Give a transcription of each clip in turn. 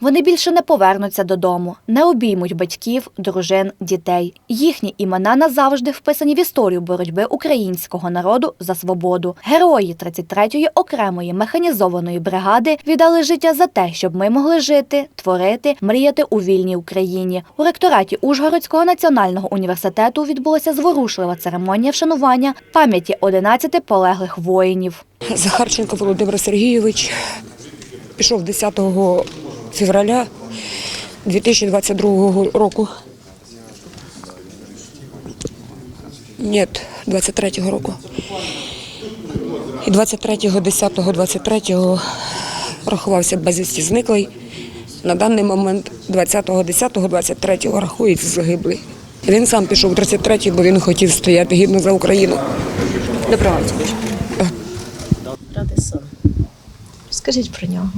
Вони більше не повернуться додому, не обіймуть батьків, дружин, дітей. Їхні імена назавжди вписані в історію боротьби українського народу за свободу. Герої 33-ї окремої механізованої бригади віддали життя за те, щоб ми могли жити, творити, мріяти у вільній Україні. У ректораті Ужгородського національного університету відбулася зворушлива церемонія вшанування пам'яті 11 полеглих воїнів. Захарченко Володимир Сергійович пішов 10 февраля 2022 року. Ні, 23-го року. І 23-го, 10-го, 23-го рахувався безвісті зниклий. На даний момент 20-го, 10-го, 23-го рахується загиблий. Він сам пішов у 33-й, бо він хотів стояти гідно за Україну. Доброго вечора. Радисон. Скажіть про нього.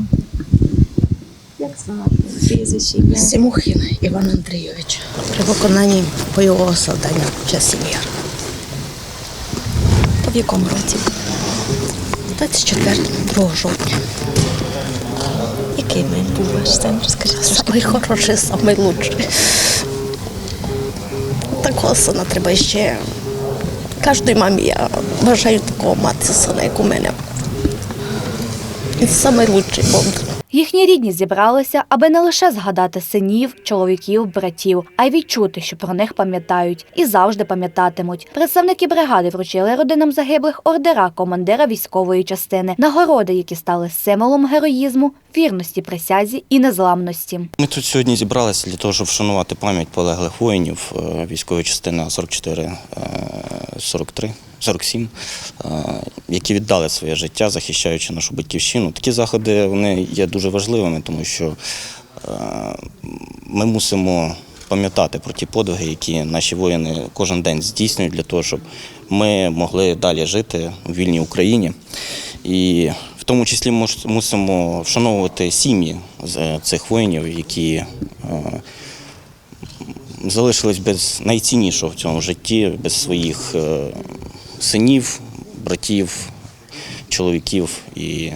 Як звати? Прізвище ім'я? Сімухін Іван Андрійович при виконанні бойового завдання в часі мір. В якому році? 24 2 жовтня. Який він був ваш син? Розкажіть. Самий хороший, самий лучший. Такого сина треба ще. Кожній мамі я бажаю такого мати сина, як у мене. Він самий лучший був. Їхні рідні зібралися, аби не лише згадати синів, чоловіків, братів, а й відчути, що про них пам'ятають і завжди пам'ятатимуть. Представники бригади вручили родинам загиблих ордера командира військової частини, нагороди, які стали символом героїзму, вірності присязі і незламності. Ми тут сьогодні зібралися для того, щоб вшанувати пам'ять полеглих воїнів е, військової частини 44, е, 43, 47, е, які віддали своє життя, захищаючи нашу батьківщину. Такі заходи вони є дуже важливими, тому що ми мусимо пам'ятати про ті подвиги, які наші воїни кожен день здійснюють для того, щоб ми могли далі жити у вільній Україні. І в тому числі мусимо вшановувати сім'ї е, цих воїнів, які залишились без найціннішого в цьому житті, без своїх е, синів, братів, чоловіків. І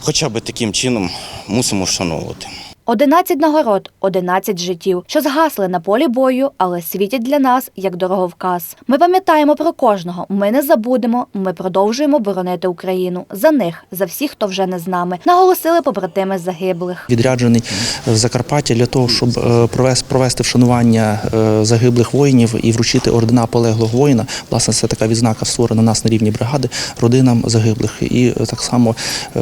хоча б таким чином мусимо вшановувати. 11 нагород, 11 життів, що згасли на полі бою, але світять для нас як дороговказ. Ми пам'ятаємо про кожного. Ми не забудемо. Ми продовжуємо боронити Україну за них, за всіх, хто вже не з нами. Наголосили побратими загиблих. відряджений в Закарпаття для того, щоб е, провести, вшанування е, загиблих воїнів і вручити ордена полеглого воїна. Власне, це така відзнака створена нас на рівні бригади родинам загиблих. І е, так само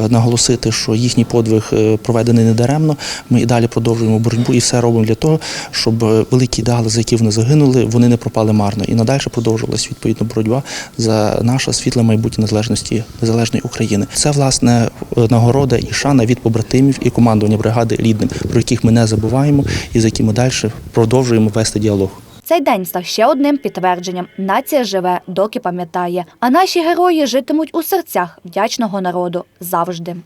наголосити, що їхній подвиг проведений недаремно. Ми і далі продовжуємо боротьбу і все робимо для того, щоб е, великі ідеали, за які вони загинули, вони не пропали марно. І надалі продовжувалась відповідно боротьба за наше світле майбутнє незалежності незалежної України. Це власне е, нагорода і шана від побратимів і командування бригади рідним, про яких ми не забуваємо і з якими далі продовжуємо вести діалог. Цей день став ще одним підтвердженням. Нація живе, доки пам'ятає. А наші герої житимуть у серцях вдячного народу завжди.